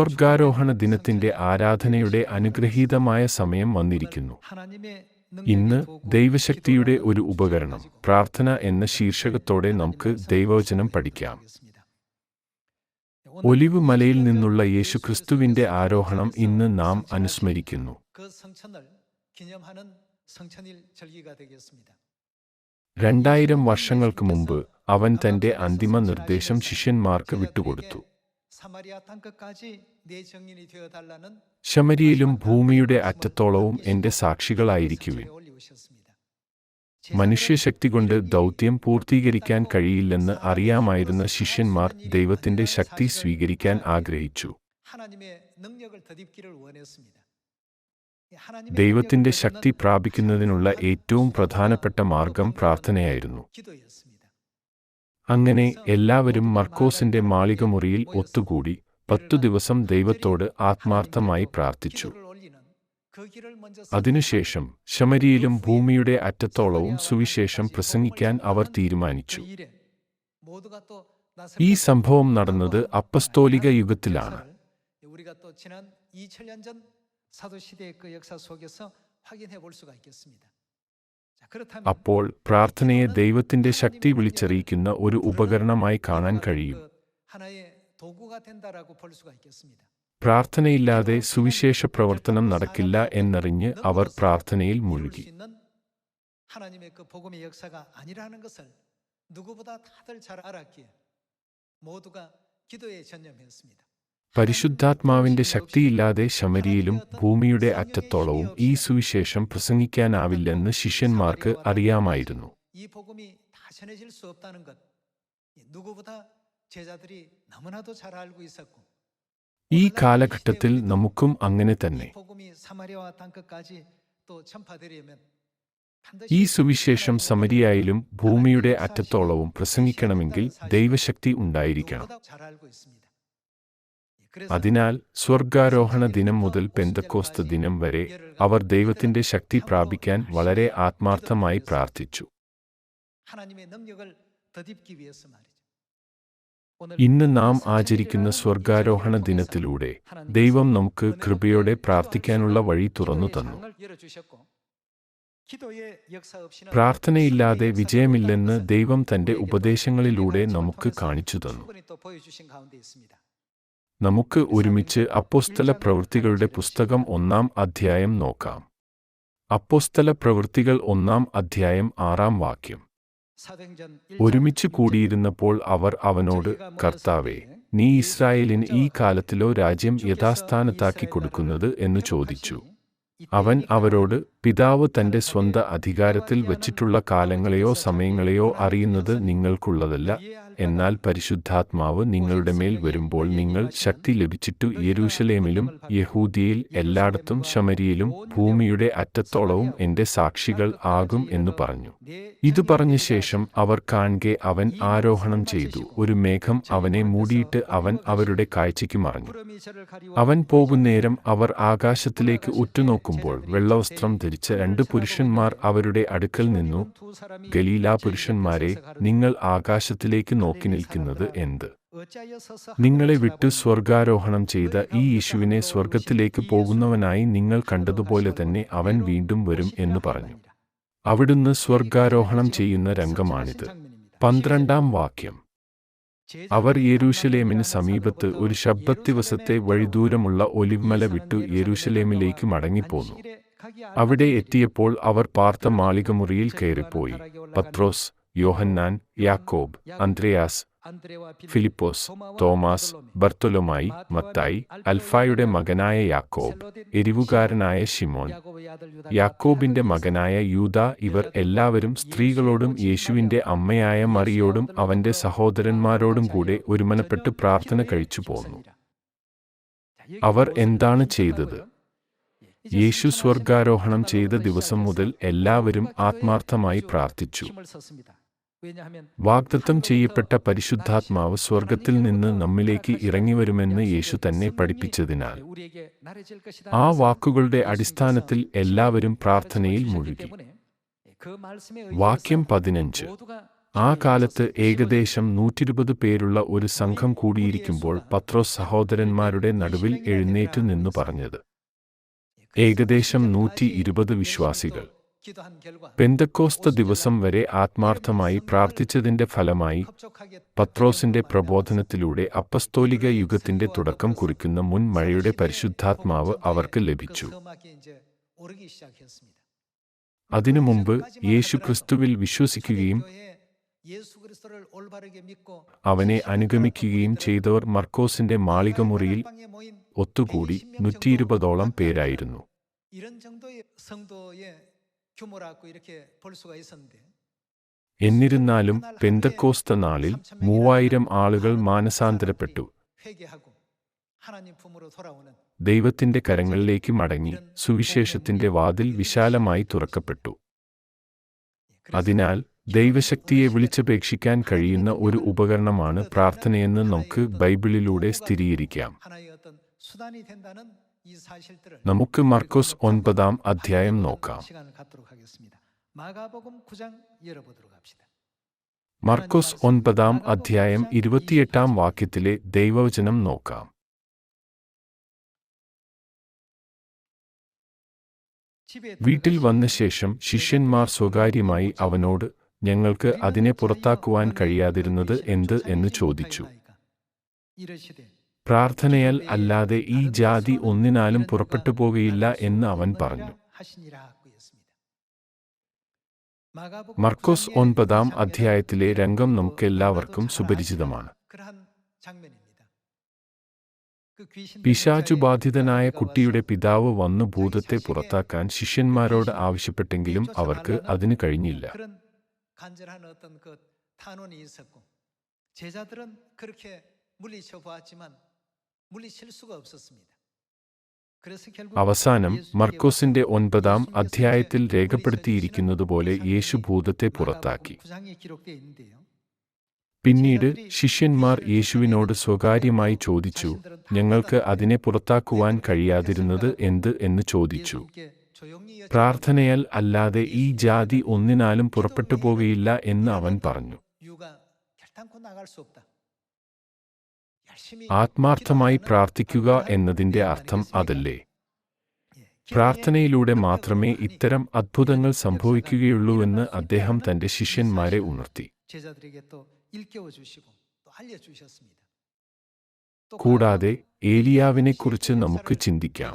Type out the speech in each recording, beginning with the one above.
സ്വർഗാരോഹണ ദിനത്തിന്റെ ആരാധനയുടെ അനുഗ്രഹീതമായ സമയം വന്നിരിക്കുന്നു. ഇന്ന് ദൈവശക്തിയുടെ ഒരു ഉപകരണം. പ്രാർത്ഥന എന്ന ശീർഷകത്തോടെ നമുക്ക് ദൈവവചനം പഠിക്കാം. ഒലിവ് മലയിൽ നിന്നുള്ള യേശുക്രിസ്തുവിന്റെ ആരോഹണം ഇന്ന് നാം അനുസ്മരിക്കുന്നു. രണ്ടായിരം വർഷങ്ങൾക്ക് മുമ്പ് അവൻ തന്റെ അന്തിമ നിർദ്ദേശം ശിഷ്യന്മാർക്ക് വിട്ടുകൊടുത്തു. ശമരിയിലും ഭൂമിയുടെ അറ്റത്തോളവും എന്റെ സാക്ഷികളായിരിക്കുവിൻ. മനുഷ്യശക്തി കൊണ്ട് ദൗത്യം പൂർത്തീകരിക്കാൻ കഴിയില്ലെന്ന് അറിയാമായിരുന്ന ശിഷ്യന്മാർ ദൈവത്തിന്റെ ശക്തി സ്വീകരിക്കാൻ ആഗ്രഹിച്ചു. ദൈവത്തിന്റെ ശക്തി പ്രാപിക്കുന്നതിനുള്ള ഏറ്റവും പ്രധാനപ്പെട്ട മാർഗം പ്രാർത്ഥനയായിരുന്നു. അങ്ങനെ എല്ലാവരും മർക്കോസിന്റെ മാളികമുറിയിൽ ഒത്തുകൂടി പത്തു ദിവസം ദൈവത്തോട് ആത്മാർത്ഥമായി പ്രാർത്ഥിച്ചു. അതിനുശേഷം ശമരിയിലും ഭൂമിയുടെ അറ്റത്തോളവും സുവിശേഷം പ്രസംഗിക്കാൻ അവർ തീരുമാനിച്ചു. ഈ സംഭവം നടന്നത് അപ്പസ്തോലിക യുഗത്തിലാണ്. അപ്പോൾ പ്രാർത്ഥനയെ ദൈവത്തിന്റെ ശക്തി വിളിച്ചറിയിക്കുന്ന ഒരു ഉപകരണമായി കാണാൻ കഴിയും. പ്രാർത്ഥനയില്ലാതെ സുവിശേഷ പ്രവർത്തനം നടക്കില്ല എന്നറിഞ്ഞ് അവർ പ്രാർത്ഥനയിൽ മുഴുകി. പരിശുദ്ധാത്മാവിന്റെ ശക്തിയില്ലാതെ ശമരിയിലും ഭൂമിയുടെ അറ്റത്തോളവും ഈ സുവിശേഷം പ്രസംഗിക്കാനാവില്ലെന്ന് ശിഷ്യന്മാർക്ക് അറിയാമായിരുന്നു. ഈ കാലഘട്ടത്തിൽ നമുക്കും അങ്ങനെ തന്നെ. ഈ സുവിശേഷം സമരിയായാലും ഭൂമിയുടെ അറ്റത്തോളവും പ്രസംഗിക്കണമെങ്കിൽ ദൈവശക്തി ഉണ്ടായിരിക്കണം. അതിനാൽ സ്വർഗാരോഹണ ദിനം മുതൽ പെന്തക്കോസ്ത ദിനം വരെ അവർ ദൈവത്തിന്റെ ശക്തി പ്രാപിക്കാൻ വളരെ ആത്മാർത്ഥമായി പ്രാർത്ഥിച്ചു. ഇന്ന് നാം ആചരിക്കുന്ന സ്വർഗാരോഹണ ദിനത്തിലൂടെ ദൈവം നമുക്ക് കൃപയോടെ പ്രാർത്ഥിക്കാനുള്ള വഴി തുറന്നു തന്നു. പ്രാർത്ഥനയില്ലാതെ വിജയമില്ലെന്ന് ദൈവം തന്റെ ഉപദേശങ്ങളിലൂടെ നമുക്ക് കാണിച്ചു തന്നു. നമുക്ക് ഒരുമിച്ച് അപ്പോസ്തല പ്രവൃത്തികളുടെ പുസ്തകം ഒന്നാം അധ്യായം നോക്കാം. അപ്പോസ്തല പ്രവൃത്തികൾ ഒന്നാം അധ്യായം ആറാം വാക്യം. ഒരുമിച്ച് കൂടിയിരുന്നപ്പോൾ അവർ അവനോട് കർത്താവെ നീ ഇസ്രായേലിന് ഈ കാലത്തിലോ രാജ്യം യഥാസ്ഥാനത്താക്കി കൊടുക്കുന്നത് എന്ന് ചോദിച്ചു. അവൻ അവരോട് പിതാവ് തന്റെ സ്വന്ത അധികാരത്തിൽ വച്ചിട്ടുള്ള കാലങ്ങളെയോ സമയങ്ങളെയോ അറിയുന്നത് നിങ്ങൾക്കുള്ളതല്ല. എന്നാൽ പരിശുദ്ധാത്മാവ് നിങ്ങളുടെ മേൽ വരുമ്പോൾ നിങ്ങൾ ശക്തി ലഭിച്ചിട്ടു യെരൂശലേമിലും യഹൂദിയിൽ എല്ലായിടത്തും ശമരിയിലും ഭൂമിയുടെ അറ്റത്തോളവും എന്റെ സാക്ഷികൾ ആകും എന്ന് പറഞ്ഞു. ഇത് പറഞ്ഞ ശേഷം അവർ കാണെ അവൻ ആരോഹണം ചെയ്തു. ഒരു മേഘം അവനെ മൂടിയിട്ട് അവൻ അവരുടെ കാഴ്ചയ്ക്ക് മറഞ്ഞു. അവൻ പോകുന്നേരം അവർ ആകാശത്തിലേക്ക് ഉറ്റുനോക്കുമ്പോൾ വെള്ളവസ്ത്രം ധരിച്ച രണ്ട് പുരുഷന്മാർ അവരുടെ അടുക്കൽ നിന്നു. ഗലീല പുരുഷന്മാരെ നിങ്ങൾ ആകാശത്തിലേക്ക് നോക്കി നിൽക്കുന്നത് എന്ത്? നിങ്ങളെ വിട്ട് സ്വർഗാരോഹണം ചെയ്ത ഈ യേശുവിനെ സ്വർഗത്തിലേക്ക് പോകുന്നവനായി നിങ്ങൾ കണ്ടതുപോലെ തന്നെ അവൻ വീണ്ടും വരും എന്ന് പറഞ്ഞു. അവിടുന്ന് സ്വർഗാരോഹണം ചെയ്യുന്ന രംഗമാണിത്. പന്ത്രണ്ടാം വാക്യം. അവർ യെരൂശലേമിന് സമീപത്ത് ഒരു ശബ്ദത്തിവസത്തെ വഴിദൂരമുള്ള ഒലിമല വിട്ടു യെരൂശലേമിലേക്ക് മടങ്ങിപ്പോന്നു. അവിടെ എത്തിയപ്പോൾ അവർ പാർത്ത മാളികമുറിയിൽ കയറിപ്പോയി. പത്രോസ് യോഹന്നാൻ യാക്കോബ് അന്ത്രയാസ് ഫിലിപ്പോസ് തോമസ് ബർത്തലുമായി മത്തായി അൽഫായുടെ മകനായ യാക്കോബ് എരിവുകാരനായ ഷിമോൻ യാക്കോബിന്റെ മകനായ യൂത ഇവർ എല്ലാവരും സ്ത്രീകളോടും യേശുവിന്റെ അമ്മയായ മറിയോടും അവന്റെ സഹോദരന്മാരോടും കൂടെ ഒരുമനപ്പെട്ട് പ്രാർത്ഥന കഴിച്ചു പോന്നു. അവർ എന്താണ് ചെയ്തത്? യേശു സ്വർഗാരോഹണം ചെയ്ത ദിവസം മുതൽ എല്ലാവരും ആത്മാർത്ഥമായി പ്രാർത്ഥിച്ചു. വാഗ്ദത്തം ചെയ്യപ്പെട്ട പരിശുദ്ധാത്മാവ് സ്വർഗത്തിൽ നിന്ന് നമ്മിലേക്ക് ഇറങ്ങിവരുമെന്ന് യേശു തന്നെ പഠിപ്പിച്ചതിനാൽ ആ വാക്കുകളുടെ അടിസ്ഥാനത്തിൽ എല്ലാവരും പ്രാർത്ഥനയിൽ മുഴുകി. വാക്യം പതിനഞ്ച്. ആ കാലത്ത് ഏകദേശം നൂറ്റിരുപത് പേരുള്ള ഒരു സംഘം കൂടിയിരിക്കുമ്പോൾ പത്രോ സഹോദരന്മാരുടെ നടുവിൽ എഴുന്നേറ്റ് നിന്ന് പറഞ്ഞത്. ഏകദേശം നൂറ്റി ഇരുപത് വിശ്വാസികൾ. പെന്തക്കോസ്ത ദിവസം വരെ ആത്മാർത്ഥമായി പ്രാർത്ഥിച്ചതിന്റെ ഫലമായി പത്രോസിന്റെ പ്രബോധനത്തിലൂടെ അപ്പസ്തോലിക യുഗത്തിന്റെ തുടക്കം കുറിക്കുന്ന മുൻ മഴയുടെ പരിശുദ്ധാത്മാവ് അവർക്ക് ലഭിച്ചു. അതിനു മുമ്പ് യേശുക്രിസ്തുവിൽ വിശ്വസിക്കുകയും അവനെ അനുഗമിക്കുകയും ചെയ്തവർ മർക്കോസിന്റെ മാളികമുറിയിൽ ഒത്തുകൂടി നൂറ്റിയിരുപതോളം പേരായിരുന്നു. എന്നിരുന്നാലും പെന്തക്കോസ്ത നാളിൽ മൂവായിരം ആളുകൾ മാനസാന്തരപ്പെട്ടു. ദൈവത്തിന്റെ കരങ്ങളിലേക്ക് മടങ്ങി സുവിശേഷത്തിന്റെ വാതിൽ വിശാലമായി തുറക്കപ്പെട്ടു. അതിനാൽ ദൈവശക്തിയെ വിളിച്ചപേക്ഷിക്കാൻ കഴിയുന്ന ഒരു ഉപകരണമാണ് പ്രാർത്ഥനയെന്ന് നമുക്ക് ബൈബിളിലൂടെ സ്ഥിരീകരിക്കാം. നമുക്ക് മാർക്കോസ് ഒൻപതാം അധ്യായം നോക്കാം മാർക്കോസ് ഒൻപതാം അധ്യായം ഇരുപത്തിയെട്ടാം വാക്യത്തിലെ ദൈവവചനം നോക്കാം. വീട്ടിൽ വന്ന ശേഷം ശിഷ്യന്മാർ സ്വകാര്യമായി അവനോട് ഞങ്ങൾക്ക് അതിനെ പുറത്താക്കുവാൻ കഴിയാതിരുന്നത് എന്ത്? എന്ന് ചോദിച്ചു. പ്രാർത്ഥനയാൽ അല്ലാതെ ഈ ജാതി ഒന്നിനാലും പുറപ്പെട്ടു പോകുകയില്ല എന്ന് അവൻ പറഞ്ഞു. മർക്കോസ് ഒൻപതാം അധ്യായത്തിലെ രംഗം നമുക്കെല്ലാവർക്കും സുപരിചിതമാണ്. പിശാചുബാധിതനായ കുട്ടിയുടെ പിതാവ് വന്നു ഭൂതത്തെ പുറത്താക്കാൻ ശിഷ്യന്മാരോട് ആവശ്യപ്പെട്ടെങ്കിലും അവർക്ക് അതിന് കഴിഞ്ഞില്ല. അവസാനം മർക്കോസിന്റെ ഒൻപതാം അധ്യായത്തിൽ രേഖപ്പെടുത്തിയിരിക്കുന്നതുപോലെ യേശു ഭൂതത്തെ പുറത്താക്കി. പിന്നീട് ശിഷ്യന്മാർ യേശുവിനോട് സ്വകാര്യമായി ചോദിച്ചു ഞങ്ങൾക്ക് അതിനെ പുറത്താക്കുവാൻ കഴിയാതിരുന്നത് എന്ത്? എന്ന് ചോദിച്ചു. പ്രാർത്ഥനയാൽ അല്ലാതെ ഈ ജാതി ഒന്നിനാലും പുറപ്പെട്ടു പോവുകയില്ല എന്ന് അവൻ പറഞ്ഞു. ആത്മാർത്ഥമായി പ്രാർത്ഥിക്കുക എന്നതിന്റെ അർത്ഥം അതല്ലേ? പ്രാർത്ഥനയിലൂടെ മാത്രമേ ഇത്തരം അത്ഭുതങ്ങൾ സംഭവിക്കുകയുള്ളൂവെന്ന് അദ്ദേഹം തന്റെ ശിഷ്യന്മാരെ ഉണർത്തി. കൂടാതെ ഏലിയാവിനെക്കുറിച്ച് നമുക്ക് ചിന്തിക്കാം.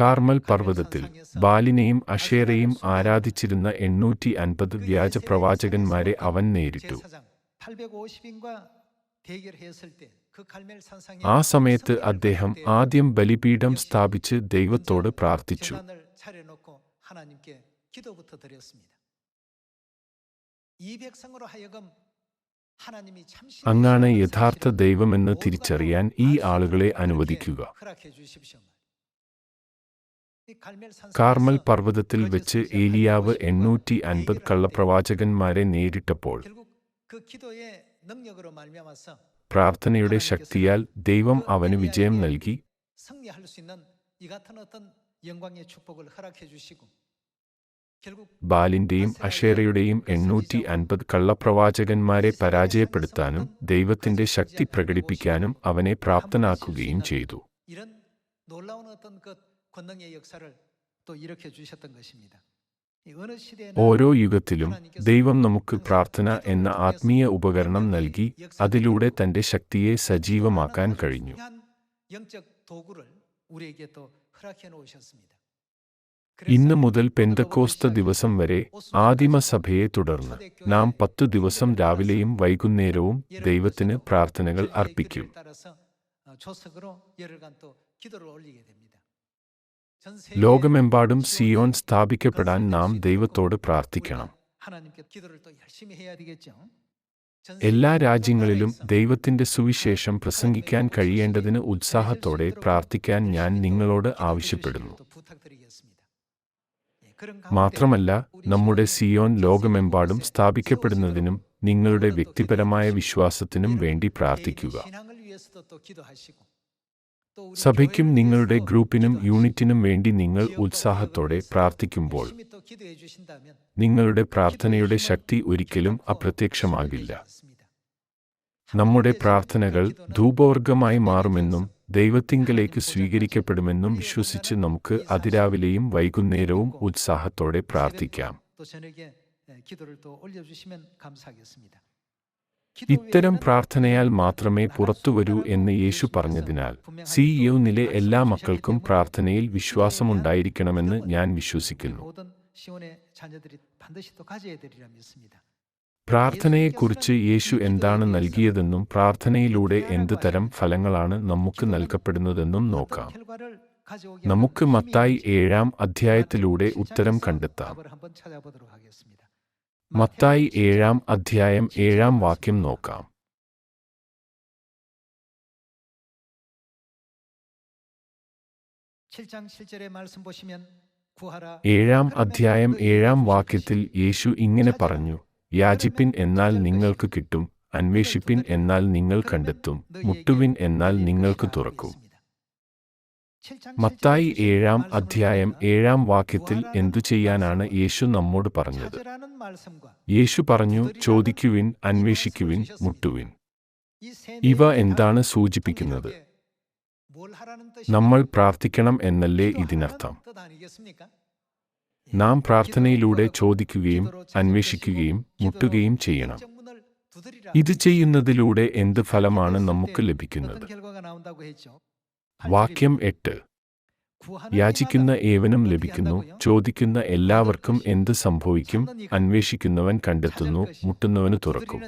കാർമൽ പർവതത്തിൽ ബാലിനെയും അഷേറയും ആരാധിച്ചിരുന്ന എണ്ണൂറ്റി അൻപത് വ്യാജ പ്രവാചകന്മാരെ അവൻ നേരിട്ടു. ആ സമയത്ത് അദ്ദേഹം ആദ്യം ബലിപീഠം സ്ഥാപിച്ച് ദൈവത്തോട് പ്രാർത്ഥിച്ചു. അങ്ങാണ് യഥാർത്ഥ ദൈവമെന്ന് തിരിച്ചറിയാൻ ഈ ആളുകളെ അനുവദിക്കുക. കാർമൽ പർവതത്തിൽ വെച്ച് ഏലിയാവ് എണ്ണൂറ്റി അൻപത് കള്ളപ്രവാചകന്മാരെ നേരിട്ടപ്പോൾ പ്രാർത്ഥനയുടെ ശക്തിയാൽ ദൈവം അവന് വിജയം നൽകി. ബാലിന്റെയും അഷേറയുടെയും എണ്ണൂറ്റി അൻപത് കള്ളപ്രവാചകന്മാരെ പരാജയപ്പെടുത്താനും ദൈവത്തിന്റെ ശക്തി പ്രകടിപ്പിക്കാനും അവനെ പ്രാപ്തനാക്കുകയും ചെയ്തു. 놀라운 어떤 그 권능의 역사를 또 일으켜 주셨던 것입니다. ഓരോ യുഗത്തിലും ദൈവം നമുക്ക് പ്രാർത്ഥന എന്ന ആത്മീയ ഉപകരണം നൽകി അതിലൂടെ തന്റെ ശക്തിയെ സജീവമാക്കാൻ കഴിഞ്ഞു. ഇന്ന് മുതൽ പെന്തക്കോസ്ത ദിവസം വരെ ആദിമസഭയെ തുടർന്ന് നാം പത്തു ദിവസം രാവിലെയും വൈകുന്നേരവും ദൈവത്തിന് പ്രാർത്ഥനകൾ അർപ്പിക്കും. ലോകമെമ്പാടും സിയോൺ സ്ഥാപിക്കപ്പെടാൻ നാം ദൈവത്തോട് പ്രാർത്ഥിക്കണം. എല്ലാ രാജ്യങ്ങളിലും ദൈവത്തിന്റെ സുവിശേഷം പ്രസംഗിക്കാൻ കഴിയേണ്ടതിന് ഉത്സാഹത്തോടെ പ്രാർത്ഥിക്കാൻ ഞാൻ നിങ്ങളോട് ആവശ്യപ്പെടുന്നു. മാത്രമല്ല നമ്മുടെ സിയോൻ ലോകമെമ്പാടും സ്ഥാപിക്കപ്പെടുന്നതിനും നിങ്ങളുടെ വ്യക്തിപരമായ വിശ്വാസത്തിനും വേണ്ടി പ്രാർത്ഥിക്കുക. സഭയ്ക്കും നിങ്ങളുടെ ഗ്രൂപ്പിനും യൂണിറ്റിനും വേണ്ടി നിങ്ങൾ ഉത്സാഹത്തോടെ പ്രാർത്ഥിക്കുമ്പോൾ നിങ്ങളുടെ പ്രാർത്ഥനയുടെ ശക്തി ഒരിക്കലും അപ്രത്യക്ഷമാകില്ല നമ്മുടെ പ്രാർത്ഥനകൾ ധൂപവർഗമായി മാറുമെന്നും ദൈവത്തിങ്കലേക്ക് സ്വീകരിക്കപ്പെടുമെന്നും വിശ്വസിച്ച് നമുക്ക് അതിരാവിലെയും വൈകുന്നേരവും ഉത്സാഹത്തോടെ പ്രാർത്ഥിക്കാം ഇത്തരം പ്രാർത്ഥനയാൽ മാത്രമേ പുറത്തു വരൂ എന്ന് യേശു പറഞ്ഞതിനാൽ സിഇഒനിലെ എല്ലാ മക്കൾക്കും പ്രാർത്ഥനയിൽ വിശ്വാസമുണ്ടായിരിക്കണമെന്ന് ഞാൻ വിശ്വസിക്കുന്നു. പ്രാർത്ഥനയെക്കുറിച്ച് യേശു എന്താണ് നൽകിയതെന്നും പ്രാർത്ഥനയിലൂടെ എന്ത് തരം ഫലങ്ങളാണ് നമുക്ക് നൽകപ്പെടുന്നതെന്നും നോക്കാം. നമുക്ക് മത്തായി ഏഴാം അധ്യായത്തിലൂടെ ഉത്തരം കണ്ടെത്താം. മത്തായി ഏഴാം അധ്യായം ഏഴാം വാക്യം നോക്കാം. ഏഴാം അധ്യായം ഏഴാം വാക്യത്തിൽ യേശു ഇങ്ങനെ പറഞ്ഞു യാചിപ്പിൻ എന്നാൽ നിങ്ങൾക്ക് കിട്ടും അന്വേഷിപ്പിൻ എന്നാൽ നിങ്ങൾ കണ്ടെത്തും മുട്ടുവിൻ എന്നാൽ നിങ്ങൾക്ക് തുറക്കും. മത്തായി ഏഴാം അധ്യായം ഏഴാം വാക്യത്തിൽ എന്തു ചെയ്യാനാണ് യേശു നമ്മോട് പറഞ്ഞത്? യേശു പറഞ്ഞു ചോദിക്കുവിൻ അന്വേഷിക്കുവിൻ മുട്ടുവിൻ. ഇവ എന്താണ് സൂചിപ്പിക്കുന്നത്? നമ്മൾ പ്രാർത്ഥിക്കണം എന്നല്ലേ ഇതിനർത്ഥം? നാം പ്രാർത്ഥനയിലൂടെ ചോദിക്കുകയും അന്വേഷിക്കുകയും മുട്ടുകയും ചെയ്യണം. ഇത് ചെയ്യുന്നതിലൂടെ എന്ത് ഫലമാണ് നമുക്ക് ലഭിക്കുന്നത്? വാക്യം എട്ട്. യാചിക്കുന്ന ഏവനും ലഭിക്കുന്നു ചോദിക്കുന്ന എല്ലാവർക്കും എന്ത് സംഭവിക്കും അന്വേഷിക്കുന്നവൻ കണ്ടെത്തുന്നു മുട്ടുന്നവന് തുറക്കും.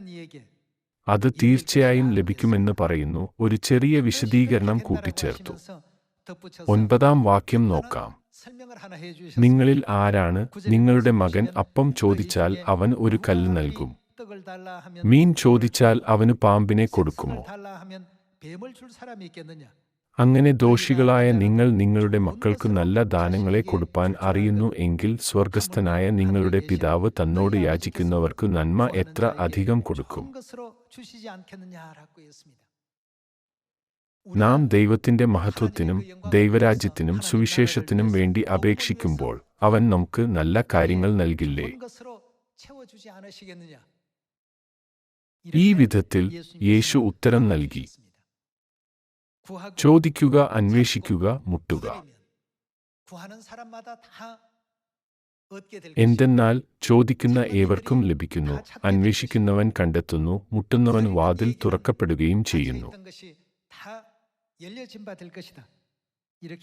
അത് തീർച്ചയായും ലഭിക്കുമെന്ന് പറയുന്നു. ഒരു ചെറിയ വിശദീകരണം കൂട്ടിച്ചേർത്തു. ഒൻപതാം വാക്യം നോക്കാം. നിങ്ങളിൽ ആരാണ് നിങ്ങളുടെ മകൻ അപ്പം ചോദിച്ചാൽ അവൻ ഒരു കല്ല് നൽകും. മീൻ ചോദിച്ചാൽ അവന് പാമ്പിനെ കൊടുക്കുമോ? അങ്ങനെ ദോഷികളായ നിങ്ങൾ നിങ്ങളുടെ മക്കൾക്ക് നല്ല ദാനങ്ങളെ കൊടുപ്പാൻ അറിയുന്നു എങ്കിൽ സ്വർഗസ്ഥനായ നിങ്ങളുടെ പിതാവ് തന്നോട് യാചിക്കുന്നവർക്ക് നന്മ എത്ര അധികം കൊടുക്കും. നാം ദൈവത്തിന്റെ മഹത്വത്തിനും ദൈവരാജ്യത്തിനും സുവിശേഷത്തിനും വേണ്ടി അപേക്ഷിക്കുമ്പോൾ അവൻ നമുക്ക് നല്ല കാര്യങ്ങൾ നൽകില്ലേ? ഈ വിധത്തിൽ യേശു ഉത്തരം നൽകി. ചോദിക്കുക അന്വേഷിക്കുക മുട്ടുക. എന്തെന്നാൽ ചോദിക്കുന്ന ഏവർക്കും ലഭിക്കുന്നു അന്വേഷിക്കുന്നവൻ കണ്ടെത്തുന്നു മുട്ടുന്നവൻ വാതിൽ തുറക്കപ്പെടുകയും ചെയ്യുന്നു.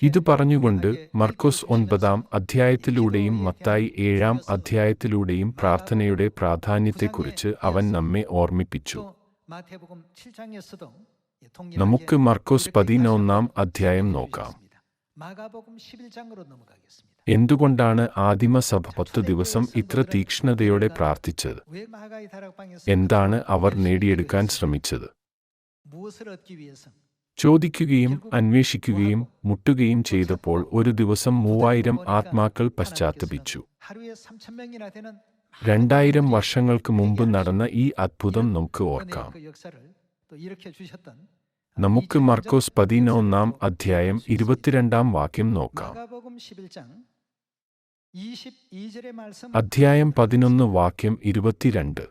ഇത് പറഞ്ഞുകൊണ്ട് മർക്കോസ് ഒൻപതാം അധ്യായത്തിലൂടെയും മത്തായി ഏഴാം അധ്യായത്തിലൂടെയും പ്രാർത്ഥനയുടെ പ്രാധാന്യത്തെക്കുറിച്ച് അവൻ നമ്മെ ഓർമ്മിപ്പിച്ചു. നമുക്ക് മർക്കോസ് പതിനൊന്നാം അധ്യായം നോക്കാം. എന്തുകൊണ്ടാണ് ആദിമസഭ പത്തു ദിവസം ഇത്ര തീക്ഷ്ണതയോടെ പ്രാർത്ഥിച്ചത്? എന്താണ് അവർ നേടിയെടുക്കാൻ ശ്രമിച്ചത്? ചോദിക്കുകയും അന്വേഷിക്കുകയും മുട്ടുകയും ചെയ്തപ്പോൾ ഒരു ദിവസം മൂവായിരം ആത്മാക്കൾ പശ്ചാത്തപിച്ചു. രണ്ടായിരം വർഷങ്ങൾക്ക് മുമ്പ് നടന്ന ഈ അത്ഭുതം നമുക്ക് ഓർക്കാം. നമുക്ക് മർക്കോസ് പതിനൊന്നാം അധ്യായം ഇരുപത്തിരണ്ടാം വാക്യം നോക്കാം. അധ്യായം പതിനൊന്ന് വാക്യം ഇരുപത്തിരണ്ട്.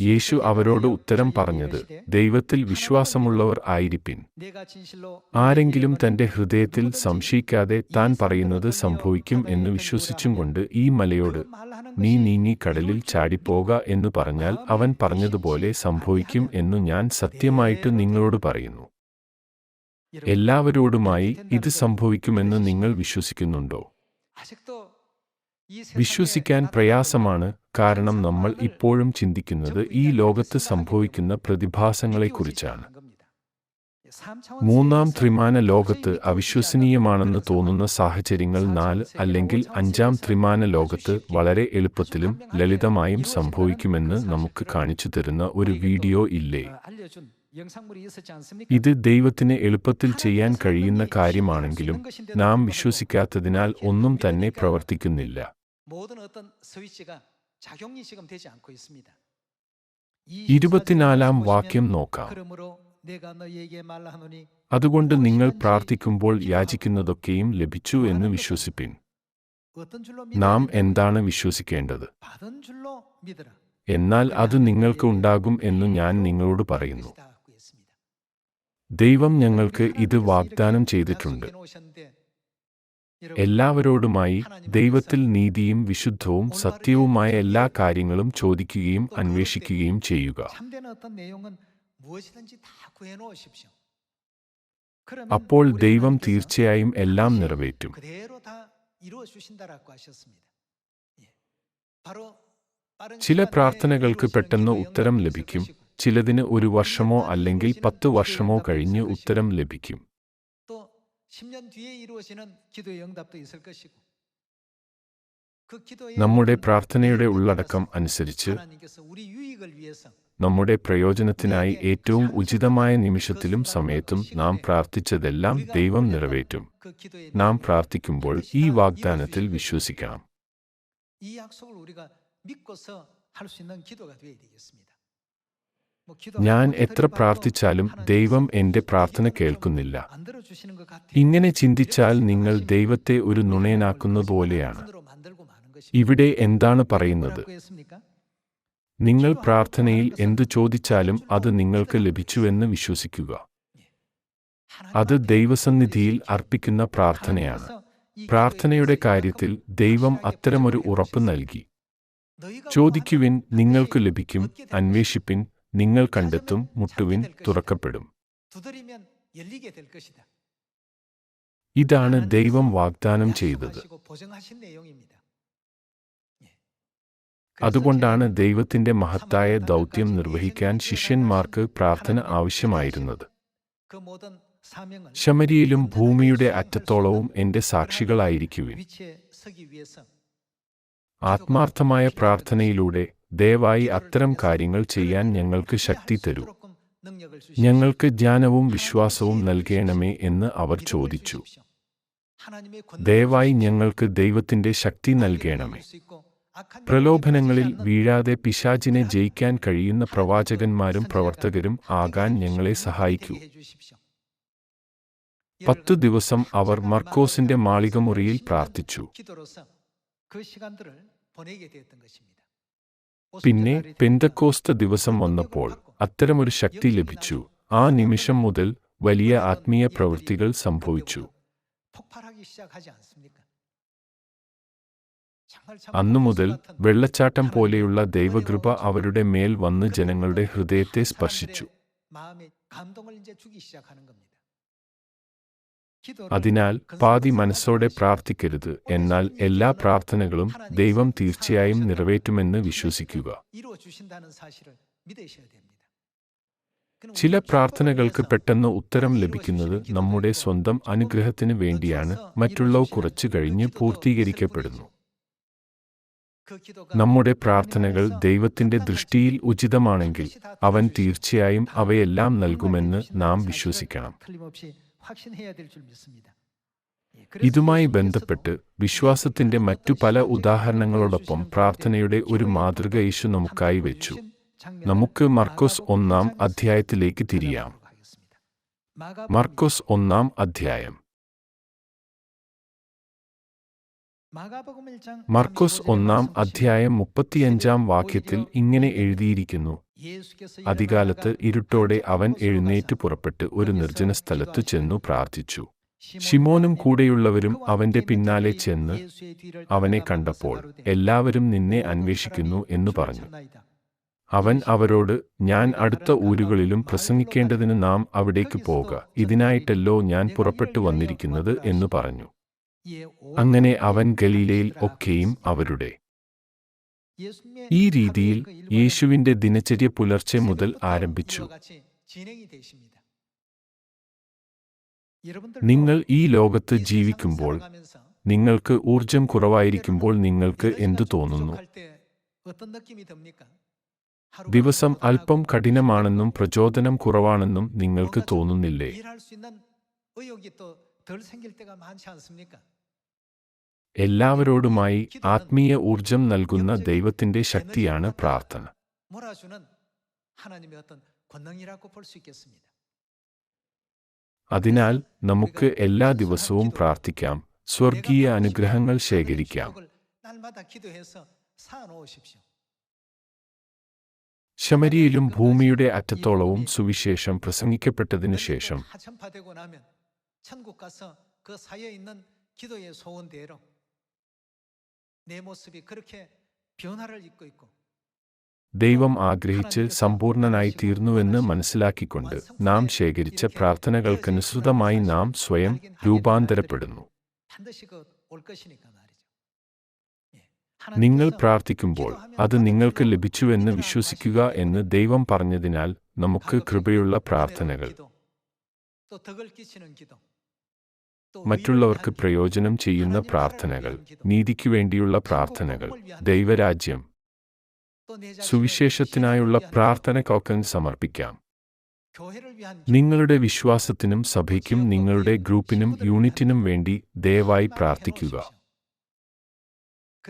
യേശു അവരോട് ഉത്തരം പറഞ്ഞത് ദൈവത്തിൽ വിശ്വാസമുള്ളവർ ആയിരിപ്പിൻ. ആരെങ്കിലും തന്റെ ഹൃദയത്തിൽ സംശയിക്കാതെ താൻ പറയുന്നത് സംഭവിക്കും എന്ന് വിശ്വസിച്ചും കൊണ്ട് ഈ മലയോട് നീ നീങ്ങി കടലിൽ ചാടിപ്പോക എന്ന് പറഞ്ഞാൽ അവൻ പറഞ്ഞതുപോലെ സംഭവിക്കും എന്നു ഞാൻ സത്യമായിട്ട് നിങ്ങളോട് പറയുന്നു. എല്ലാവരോടുമായി ഇത് സംഭവിക്കുമെന്ന് നിങ്ങൾ വിശ്വസിക്കുന്നുണ്ടോ? വിശ്വസിക്കാൻ പ്രയാസമാണ് കാരണം നമ്മൾ ഇപ്പോഴും ചിന്തിക്കുന്നത് ഈ ലോകത്ത് സംഭവിക്കുന്ന പ്രതിഭാസങ്ങളെക്കുറിച്ചാണ് മൂന്നാം ത്രിമാന ലോകത്ത് അവിശ്വസനീയമാണെന്ന് തോന്നുന്ന സാഹചര്യങ്ങൾ നാല് അല്ലെങ്കിൽ അഞ്ചാം ത്രിമാന ലോകത്ത് വളരെ എളുപ്പത്തിലും ലളിതമായും സംഭവിക്കുമെന്ന് നമുക്ക് കാണിച്ചു തരുന്ന ഒരു വീഡിയോ ഇല്ലേ? ഇത് ദൈവത്തിന് എളുപ്പത്തിൽ ചെയ്യാൻ കഴിയുന്ന കാര്യമാണെങ്കിലും നാം വിശ്വസിക്കാത്തതിനാൽ ഒന്നും തന്നെ പ്രവർത്തിക്കുന്നില്ല. ഇരുപത്തിനാലാം വാക്യം നോക്കാം അതുകൊണ്ട് നിങ്ങൾ പ്രാർത്ഥിക്കുമ്പോൾ യാചിക്കുന്നതൊക്കെയും ലഭിച്ചു എന്ന് വിശ്വസിപ്പിൻ നാം എന്താണ് വിശ്വസിക്കേണ്ടത് എന്നാൽ അത് നിങ്ങൾക്ക് ഉണ്ടാകും എന്ന് ഞാൻ നിങ്ങളോട് പറയുന്നു ദൈവം ഞങ്ങൾക്ക് ഇത് വാഗ്ദാനം ചെയ്തിട്ടുണ്ട്. എല്ലാവരോടുമായി ദൈവത്തിൽ നീതിയും വിശുദ്ധവും സത്യവുമായ എല്ലാ കാര്യങ്ങളും ചോദിക്കുകയും അന്വേഷിക്കുകയും ചെയ്യുക. അപ്പോൾ ദൈവം തീർച്ചയായും എല്ലാം നിറവേറ്റും. ചില പ്രാർത്ഥനകൾക്ക് പെട്ടെന്ന് ഉത്തരം ലഭിക്കും. ചിലതിന് ഒരു വർഷമോ അല്ലെങ്കിൽ പത്ത് വർഷമോ കഴിഞ്ഞ് ഉത്തരം ലഭിക്കും. 10년 뒤에 이루어지는 기도의 응답도 있을 것이고 그 기도의 നമ്മുടെ പ്രാർത്ഥനയുടെ ഉള്ളടക്കം അനുസരിച്ച് നമ്മുടെ പ്രയോജനത്തിനായി ഏറ്റവും ഉചിതമായ നിമിഷത്തിലും സമയത്തും നാം പ്രാർത്ഥിച്ചതെല്ലാം ദൈവം നിറവേറ്റും. നാം പ്രാർത്ഥിക്കുമ്പോൾ ഈ വാഗ്ദാനത്തിൽ വിശ്വസിക്കണം. ഞാൻ എത്ര പ്രാർത്ഥിച്ചാലും ദൈവം എന്റെ പ്രാർത്ഥന കേൾക്കുന്നില്ല. ഇങ്ങനെ ചിന്തിച്ചാൽ നിങ്ങൾ ദൈവത്തെ ഒരു നുണയനാക്കുന്നതുപോലെയാണ് ഇവിടെ എന്താണ് പറയുന്നത്? നിങ്ങൾ പ്രാർത്ഥനയിൽ എന്തു ചോദിച്ചാലും അത് നിങ്ങൾക്ക് ലഭിച്ചുവെന്ന് വിശ്വസിക്കുക. അത് ദൈവസന്നിധിയിൽ അർപ്പിക്കുന്ന പ്രാർത്ഥനയാണ്. പ്രാർത്ഥനയുടെ കാര്യത്തിൽ ദൈവം അത്തരമൊരു ഉറപ്പ് നൽകി. ചോദിക്കുവിൻ നിങ്ങൾക്ക് ലഭിക്കും അന്വേഷിപ്പിൻ നിങ്ങൾ കണ്ടെത്തും മുട്ടുവിൻ തുറക്കപ്പെടും. ഇതാണ് ദൈവം വാഗ്ദാനം ചെയ്തത്. അതുകൊണ്ടാണ് ദൈവത്തിന്റെ മഹത്തായ ദൗത്യം നിർവഹിക്കാൻ ശിഷ്യന്മാർക്ക് പ്രാർത്ഥന ആവശ്യമായിരുന്നത്. ശമരിയിലും ഭൂമിയുടെ അറ്റത്തോളവും എന്റെ സാക്ഷികളായിരിക്കുവിൻ. ആത്മാർത്ഥമായ പ്രാർത്ഥനയിലൂടെ ദയവായി അത്തരം കാര്യങ്ങൾ ചെയ്യാൻ ഞങ്ങൾക്ക് ശക്തി തരൂ. ഞങ്ങൾക്ക് ജ്ഞാനവും വിശ്വാസവും നൽകണമേ എന്ന് അവർ ചോദിച്ചു. ദയവായി ഞങ്ങൾക്ക് ദൈവത്തിന്റെ ശക്തി നൽകണമേ. പ്രലോഭനങ്ങളിൽ വീഴാതെ പിശാചിനെ ജയിക്കാൻ കഴിയുന്ന പ്രവാചകന്മാരും പ്രവർത്തകരും ആകാൻ ഞങ്ങളെ സഹായിക്കൂ. പത്തു ദിവസം അവർ മർക്കോസിന്റെ മാളികമുറിയിൽ പ്രാർത്ഥിച്ചു. പിന്നെ പെന്തക്കോസ്ത ദിവസം വന്നപ്പോൾ അത്തരമൊരു ശക്തി ലഭിച്ചു. ആ നിമിഷം മുതൽ വലിയ ആത്മീയ പ്രവൃത്തികൾ സംഭവിച്ചു. അന്നു മുതൽ വെള്ളച്ചാട്ടം പോലെയുള്ള ദൈവകൃപ അവരുടെ മേൽ വന്ന് ജനങ്ങളുടെ ഹൃദയത്തെ സ്പർശിച്ചു. അതിനാൽ പാതി മനസ്സോടെ പ്രാർത്ഥിക്കരുത്. എന്നാൽ എല്ലാ പ്രാർത്ഥനകളും ദൈവം തീർച്ചയായും നിറവേറ്റുമെന്ന് വിശ്വസിക്കുക. ചില പ്രാർത്ഥനകൾക്ക് പെട്ടെന്ന് ഉത്തരം ലഭിക്കുന്നത് നമ്മുടെ സ്വന്തം അനുഗ്രഹത്തിന് വേണ്ടിയാണ്. മറ്റുള്ളവ കുറച്ചു കഴിഞ്ഞ് പൂർത്തീകരിക്കപ്പെടുന്നു. നമ്മുടെ പ്രാർത്ഥനകൾ ദൈവത്തിന്റെ ദൃഷ്ടിയിൽ ഉചിതമാണെങ്കിൽ അവൻ തീർച്ചയായും അവയെല്ലാം നൽകുമെന്ന് നാം വിശ്വസിക്കണം. ഇതുമായി ബന്ധപ്പെട്ട് വിശ്വാസത്തിന്റെ മറ്റു പല ഉദാഹരണങ്ങളോടൊപ്പം പ്രാർത്ഥനയുടെ ഒരു മാതൃക യേശു നമുക്കായി വെച്ചു. നമുക്ക് മർക്കോസ് ഒന്നാം അധ്യായത്തിലേക്ക് തിരിയാം. മർക്കോസ് ഒന്നാം അധ്യായം. മർക്കോസ് ഒന്നാം അധ്യായം മുപ്പത്തിയഞ്ചാം വാക്യത്തിൽ ഇങ്ങനെ എഴുതിയിരിക്കുന്നു. അധികാലത്ത് ഇരുട്ടോടെ അവൻ എഴുന്നേറ്റ് പുറപ്പെട്ട് ഒരു നിർജന സ്ഥലത്ത് ചെന്നു പ്രാർത്ഥിച്ചു. ഷിമോനും കൂടെയുള്ളവരും അവന്റെ പിന്നാലെ ചെന്ന് അവനെ കണ്ടപ്പോൾ എല്ലാവരും നിന്നെ അന്വേഷിക്കുന്നു എന്ന് പറഞ്ഞു. അവൻ അവരോട് ഞാൻ അടുത്ത ഊരുകളിലും പ്രസംഗിക്കേണ്ടതിന് നാം അവിടേക്ക് പോക. ഇതിനായിട്ടല്ലോ ഞാൻ പുറപ്പെട്ടു വന്നിരിക്കുന്നത് എന്ന് പറഞ്ഞു. അങ്ങനെ അവൻ ഗലീലയിൽ ഒക്കെയും അവരുടെ. ഈ രീതിയിൽ യേശുവിന്റെ ദിനചര്യ പുലർച്ചെ മുതൽ ആരംഭിച്ചു. നിങ്ങൾ ഈ ലോകത്ത് ജീവിക്കുമ്പോൾ നിങ്ങൾക്ക് ഊർജം കുറവായിരിക്കുമ്പോൾ നിങ്ങൾക്ക് എന്തു തോന്നുന്നു? ദിവസം അല്പം കഠിനമാണെന്നും പ്രചോദനം കുറവാണെന്നും നിങ്ങൾക്ക് തോന്നുന്നില്ലേ? എല്ലാവരോടുമായി ആത്മീയ ഊർജം നൽകുന്ന ദൈവത്തിന്റെ ശക്തിയാണ് പ്രാർത്ഥന. അതിനാൽ നമുക്ക് എല്ലാ ദിവസവും പ്രാർത്ഥിക്കാം. സ്വർഗീയ അനുഗ്രഹങ്ങൾ ശേഖരിക്കാം. ശമരിയിലും ഭൂമിയുടെ അറ്റത്തോളവും സുവിശേഷം പ്രസംഗിക്കപ്പെട്ടതിനു ശേഷം 천국 가서 그 사이에 있는 기도의 소원대로 ദൈവം ആഗ്രഹിച്ച് സമ്പൂർണനായി തീർന്നുവെന്ന് മനസ്സിലാക്കിക്കൊണ്ട് നാം ശേഖരിച്ച പ്രാർത്ഥനകൾക്കനുസൃതമായി നാം സ്വയം രൂപാന്തരപ്പെടുന്നു. നിങ്ങൾ പ്രാർത്ഥിക്കുമ്പോൾ അത് നിങ്ങൾക്ക് ലഭിച്ചുവെന്ന് വിശ്വസിക്കുക എന്ന് ദൈവം പറഞ്ഞതിനാൽ നമുക്ക് കൃപയുള്ള പ്രാർത്ഥനകൾ. മറ്റുള്ളവർക്ക് പ്രയോജനം ചെയ്യുന്ന പ്രാർത്ഥനകൾ നീതിക്കു വേണ്ടിയുള്ള പ്രാർത്ഥനകൾ ദൈവരാജ്യം. സുവിശേഷത്തിനായുള്ള പ്രാർത്ഥനക്കൊക്കെ സമർപ്പിക്കാം. നിങ്ങളുടെ വിശ്വാസത്തിനും സഭയ്ക്കും നിങ്ങളുടെ ഗ്രൂപ്പിനും യൂണിറ്റിനും വേണ്ടി ദയവായി പ്രാർത്ഥിക്കുക.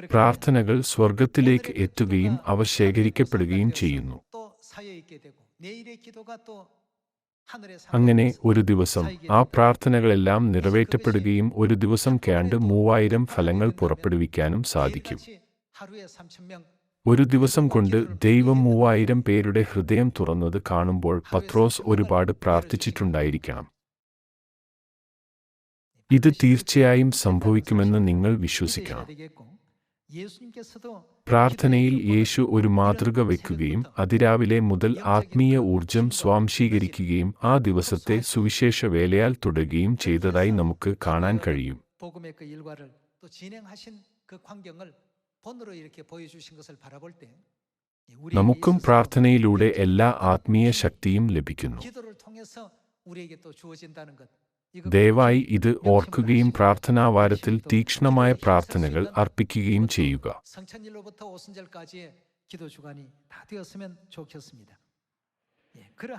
പ്രാർത്ഥനകൾ സ്വർഗത്തിലേക്ക് എത്തുകയും അവ ശേഖരിക്കപ്പെടുകയും ചെയ്യുന്നു. അങ്ങനെ ഒരു ദിവസം ആ പ്രാർത്ഥനകളെല്ലാം നിറവേറ്റപ്പെടുകയും ഒരു ദിവസം കേണ്ട് മൂവായിരം ഫലങ്ങൾ പുറപ്പെടുവിക്കാനും സാധിക്കും. ഒരു ദിവസം കൊണ്ട് ദൈവം മൂവായിരം പേരുടെ ഹൃദയം തുറന്നത് കാണുമ്പോൾ പത്രോസ് ഒരുപാട് പ്രാർത്ഥിച്ചിട്ടുണ്ടായിരിക്കണം. ഇത് തീർച്ചയായും സംഭവിക്കുമെന്ന് നിങ്ങൾ വിശ്വസിക്കണം. പ്രാർത്ഥനയിൽ യേശു ഒരു മാതൃക വയ്ക്കുകയും അതിരാവിലെ മുതൽ ആത്മീയ ഊർജം സ്വാംശീകരിക്കുകയും ആ ദിവസത്തെ സുവിശേഷ വേലയാൽ തുടരുകയും ചെയ്തതായി നമുക്ക് കാണാൻ കഴിയും. നമുക്കും പ്രാർത്ഥനയിലൂടെ എല്ലാ ആത്മീയ ശക്തിയും ലഭിക്കുന്നു. ദയവായി ഇത് ഓർക്കുകയും പ്രാർത്ഥനാവാരത്തിൽ തീക്ഷ്ണമായ പ്രാർത്ഥനകൾ അർപ്പിക്കുകയും ചെയ്യുക.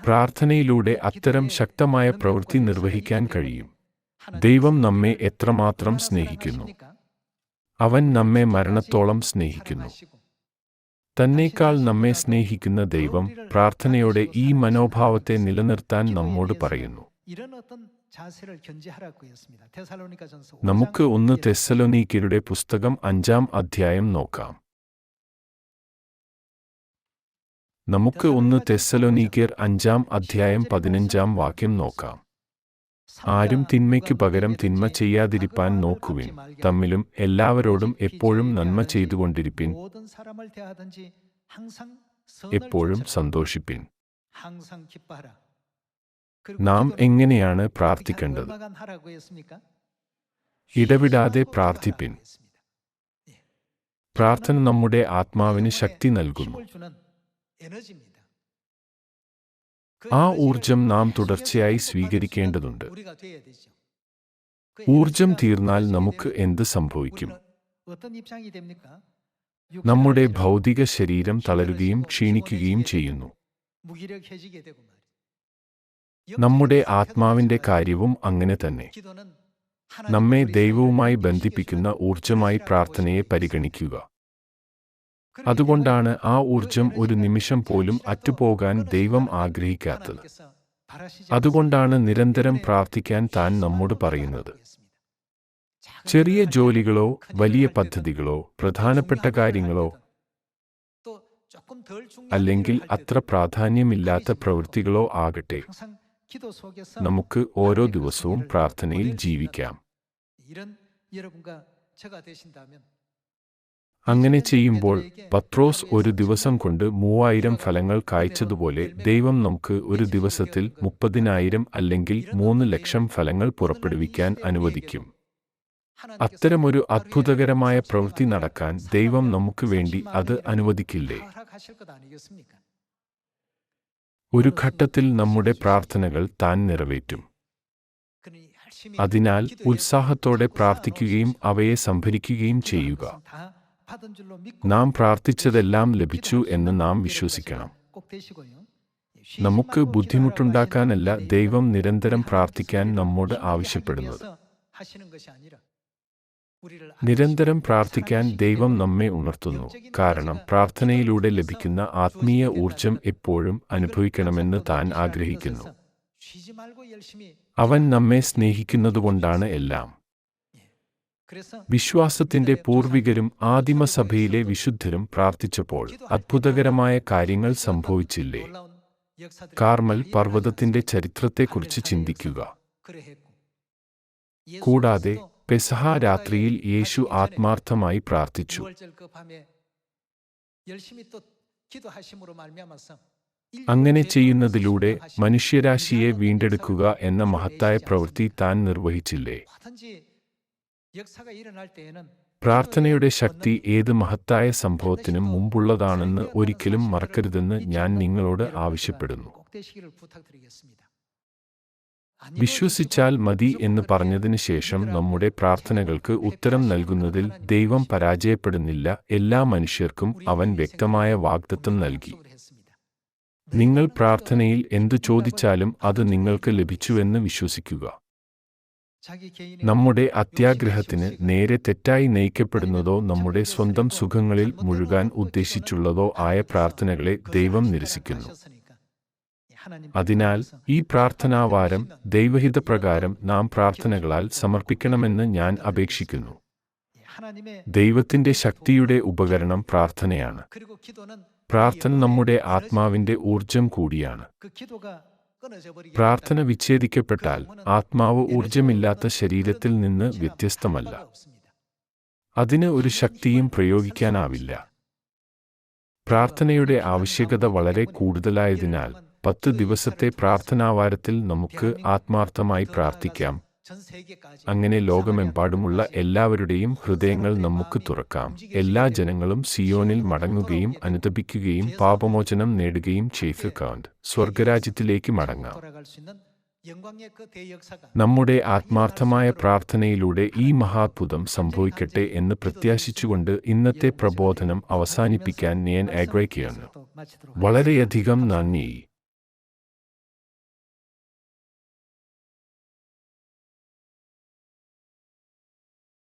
പ്രാർത്ഥനയിലൂടെ അത്തരം ശക്തമായ പ്രവൃത്തി നിർവഹിക്കാൻ കഴിയും. ദൈവം നമ്മെ എത്രമാത്രം സ്നേഹിക്കുന്നു. അവൻ നമ്മെ മരണത്തോളം സ്നേഹിക്കുന്നു. തന്നേക്കാൾ നമ്മെ സ്നേഹിക്കുന്ന ദൈവം പ്രാർത്ഥനയോടെ ഈ മനോഭാവത്തെ നിലനിർത്താൻ നമ്മോട് പറയുന്നു. നമുക്ക് ഒന്ന് തെസ്സലോനീക്കരുടെ പുസ്തകം അഞ്ചാം അധ്യായം നോക്കാം. നമുക്ക് ഒന്ന് തെസ്സലോനീക്കർ അഞ്ചാം അധ്യായം പതിനഞ്ചാം വാക്യം നോക്കാം. ആരും തിന്മയ്ക്ക് പകരം തിന്മ ചെയ്യാതിരിപ്പാൻ നോക്കുവിൻ. തമ്മിലും എല്ലാവരോടും എപ്പോഴും നന്മ ചെയ്തുകൊണ്ടിരിപ്പിൻ. എപ്പോഴും സന്തോഷിപ്പിൻ. നാം എങ്ങനെയാണ് പ്രാർത്ഥിക്കേണ്ടത്? ഇടവിടാതെ പ്രാർത്ഥിപ്പിൻ. പ്രാർത്ഥന നമ്മുടെ ആത്മാവിന് ശക്തി നൽകുന്നു. ആ ഊർജം നാം തുടർച്ചയായി സ്വീകരിക്കേണ്ടതുണ്ട്. ഊർജം തീർന്നാൽ നമുക്ക് എന്ത് സംഭവിക്കും? നമ്മുടെ ഭൗതിക ശരീരം തളരുകയും ക്ഷീണിക്കുകയും ചെയ്യുന്നു. നമ്മുടെ ആത്മാവിന്റെ കാര്യവും അങ്ങനെ തന്നെ. നമ്മെ ദൈവവുമായി ബന്ധിപ്പിക്കുന്ന ഊർജമായി പ്രാർത്ഥനയെ പരിഗണിക്കുക. അതുകൊണ്ടാണ് ആ ഊർജം ഒരു നിമിഷം പോലും അറ്റുപോകാൻ ദൈവം ആഗ്രഹിക്കാത്തത്. അതുകൊണ്ടാണ് നിരന്തരം പ്രാർത്ഥിക്കാൻ താൻ നമ്മോട് പറയുന്നത്. ചെറിയ ജോലികളോ വലിയ പദ്ധതികളോ പ്രധാനപ്പെട്ട കാര്യങ്ങളോ അല്ലെങ്കിൽ അത്ര പ്രാധാന്യമില്ലാത്ത പ്രവൃത്തികളോ ആകട്ടെ. നമുക്ക് ഓരോ ദിവസവും പ്രാർത്ഥനയിൽ ജീവിക്കാം. അങ്ങനെ ചെയ്യുമ്പോൾ പത്രോസ് ഒരു ദിവസം കൊണ്ട് മൂവായിരം ഫലങ്ങൾ കായ്ച്ചതുപോലെ ദൈവം നമുക്ക് ഒരു ദിവസത്തിൽ മുപ്പതിനായിരം അല്ലെങ്കിൽ മൂന്ന് ലക്ഷം ഫലങ്ങൾ പുറപ്പെടുവിക്കാൻ അനുവദിക്കും. അത്തരമൊരു അത്ഭുതകരമായ പ്രവൃത്തി നടക്കാൻ ദൈവം നമുക്ക് വേണ്ടി അത് അനുവദിക്കില്ലേ? ഒരു ഘട്ടത്തിൽ നമ്മുടെ പ്രാർത്ഥനകൾ താൻ നിറവേറ്റും. അതിനാൽ ഉത്സാഹത്തോടെ പ്രാർത്ഥിക്കുകയും അവയെ സംഭരിക്കുകയും ചെയ്യുക. നാം പ്രാർത്ഥിച്ചതെല്ലാം ലഭിച്ചു എന്ന് നാം വിശ്വസിക്കണം. നമുക്ക് ബുദ്ധിമുട്ടുണ്ടാക്കാനല്ല ദൈവം നിരന്തരം പ്രാർത്ഥിക്കാൻ നമ്മോട് ആവശ്യപ്പെടുന്നത്. നിരന്തരം പ്രാർത്ഥിക്കാൻ ദൈവം നമ്മെ ഉണർത്തുന്നു. കാരണം പ്രാർത്ഥനയിലൂടെ ലഭിക്കുന്ന ആത്മീയ ഊർജം എപ്പോഴും അനുഭവിക്കണമെന്ന് താൻ ആഗ്രഹിക്കുന്നു. അവൻ നമ്മെ സ്നേഹിക്കുന്നതുകൊണ്ടാണ് എല്ലാം. വിശ്വാസത്തിന്റെ പൂർവികരും ആദിമസഭയിലെ വിശുദ്ധരും പ്രാർത്ഥിച്ചപ്പോൾ അത്ഭുതകരമായ കാര്യങ്ങൾ സംഭവിച്ചില്ലേ? കാർമൽ പർവതത്തിന്റെ ചരിത്രത്തെക്കുറിച്ച് ചിന്തിക്കുക. കൂടാതെ പെസഹ രാത്രിയിൽ യേശു ആത്മാർത്ഥമായി പ്രാർത്ഥിച്ചു. അങ്ങനെ ചെയ്യുന്നതിലൂടെ മനുഷ്യരാശിയെ വീണ്ടെടുക്കുക എന്ന മഹത്തായ പ്രവൃത്തി താൻ നിർവഹിച്ചില്ലേ? പ്രാർത്ഥനയുടെ ശക്തി ഏത് മഹത്തായ സംഭവത്തിനും മുമ്പുള്ളതാണെന്ന് ഒരിക്കലും മറക്കരുതെന്ന് ഞാൻ നിങ്ങളോട് ആവശ്യപ്പെടുന്നു. വിശ്വസിച്ചാൽ മതി എന്ന് പറഞ്ഞതിന് ശേഷം നമ്മുടെ പ്രാർത്ഥനകൾക്ക് ഉത്തരം നൽകുന്നതിൽ ദൈവം പരാജയപ്പെടുന്നില്ല. എല്ലാ മനുഷ്യർക്കും അവൻ വ്യക്തമായ വാഗ്ദത്വം നൽകി. നിങ്ങൾ പ്രാർത്ഥനയിൽ എന്തു ചോദിച്ചാലും അത് നിങ്ങൾക്ക് ലഭിച്ചുവെന്ന് വിശ്വസിക്കുക. നമ്മുടെ അത്യാഗ്രഹത്തിന് നേരെ തെറ്റായി നയിക്കപ്പെടുന്നതോ നമ്മുടെ സ്വന്തം സുഖങ്ങളിൽ മുഴുകാൻ ഉദ്ദേശിച്ചുള്ളതോ ആയ പ്രാർത്ഥനകളെ ദൈവം നിരസിക്കുന്നു. അതിനാൽ ഈ പ്രാർത്ഥനാവാരം ദൈവഹിതപ്രകാരം നാം പ്രാർത്ഥനകളാൽ സമർപ്പിക്കണമെന്ന് ഞാൻ അപേക്ഷിക്കുന്നു. ദൈവത്തിന്റെ ശക്തിയുടെ ഉപകരണം പ്രാർത്ഥനയാണ്. പ്രാർത്ഥന നമ്മുടെ ആത്മാവിന്റെ ഊർജം കൂടിയാണ്. പ്രാർത്ഥന വിച്ഛേദിക്കപ്പെട്ടാൽ ആത്മാവ് ഊർജമില്ലാത്ത ശരീരത്തിൽ നിന്ന് വ്യത്യസ്തമല്ല. അതിന് ഒരു ശക്തിയും പ്രയോഗിക്കാനാവില്ല. പ്രാർത്ഥനയുടെ ആവശ്യകത വളരെ കൂടുതലായതിനാൽ പത്ത് ദിവസത്തെ പ്രാർത്ഥനാവാരത്തിൽ നമുക്ക് ആത്മാർത്ഥമായി പ്രാർത്ഥിക്കാം. അങ്ങനെ ലോകമെമ്പാടുമുള്ള എല്ലാവരുടെയും ഹൃദയങ്ങൾ നമുക്ക് തുറക്കാം. എല്ലാ ജനങ്ങളും സിയോനിൽ മടങ്ങുകയും അനുതപിക്കുകയും പാപമോചനം നേടുകയും ചെയ്തുകൊണ്ട് സ്വർഗരാജ്യത്തിലേക്ക് മടങ്ങാം. നമ്മുടെ ആത്മാർത്ഥമായ പ്രാർത്ഥനയിലൂടെ ഈ മഹാത്ഭുതം സംഭവിക്കട്ടെ എന്ന് പ്രത്യാശിച്ചുകൊണ്ട് ഇന്നത്തെ പ്രബോധനം അവസാനിപ്പിക്കാൻ ഞാൻ ആഗ്രഹിക്കുകയാണ്. വളരെയധികം നന്ദി.